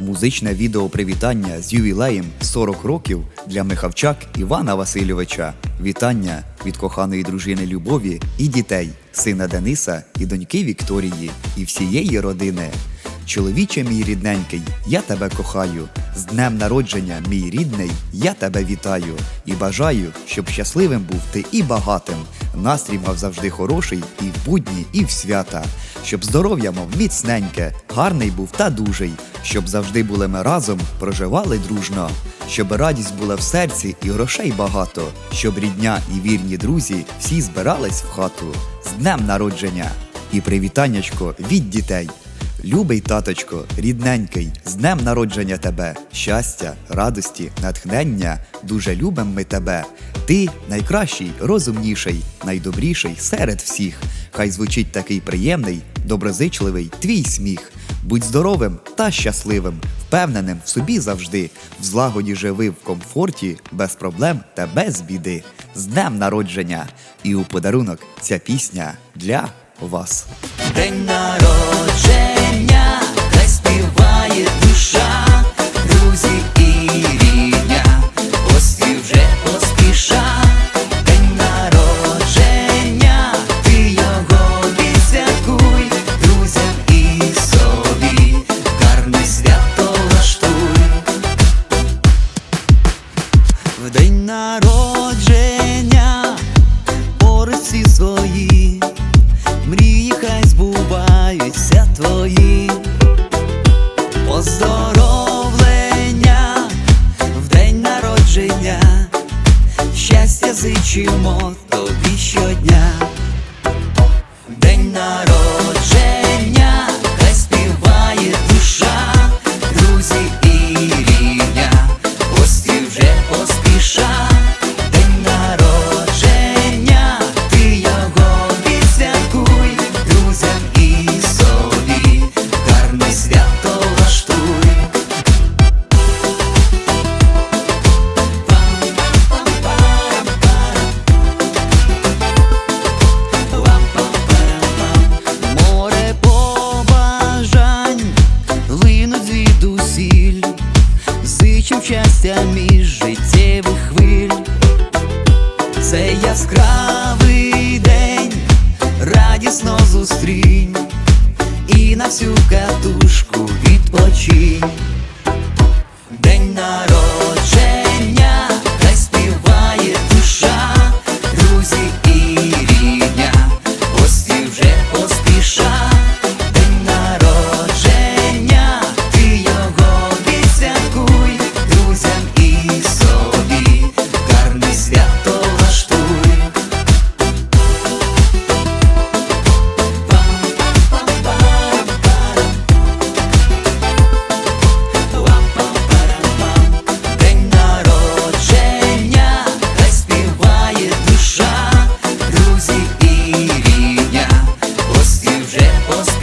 Музичне відео привітання з ювілеєм 40 років для Михавчак Івана Васильовича. Вітання від коханої дружини Любові і дітей, сина Дениса і доньки Вікторії, і всієї родини. Чоловіче мій рідненький, я тебе кохаю. З днем народження, мій рідний, я тебе вітаю і бажаю, щоб щасливим був ти і багатим. Настрій мав завжди хороший і в будні, і в свята. Щоб здоров'я мав міцненьке, гарний був та дужий, щоб завжди були ми разом, проживали дружно, щоб радість була в серці і грошей багато, щоб рідня і вірні друзі всі збирались в хату. З днем народження і привітаннячко від дітей. Любий таточко, рідненький, з днем народження тебе, щастя, радості, натхнення, дуже любим ми тебе. Ти найкращий, розумніший, найдобріший серед всіх. Хай звучить такий приємний, доброзичливий твій сміх. Будь здоровим та щасливим, впевненим в собі завжди, в злагоді живи в комфорті, без проблем та без біди. З днем народження! І у подарунок ця пісня для вас. День народження, поздоровлення в день народження, щастя зичимо тобі щодня. День народження, яскравий день, радісно зустрінь What's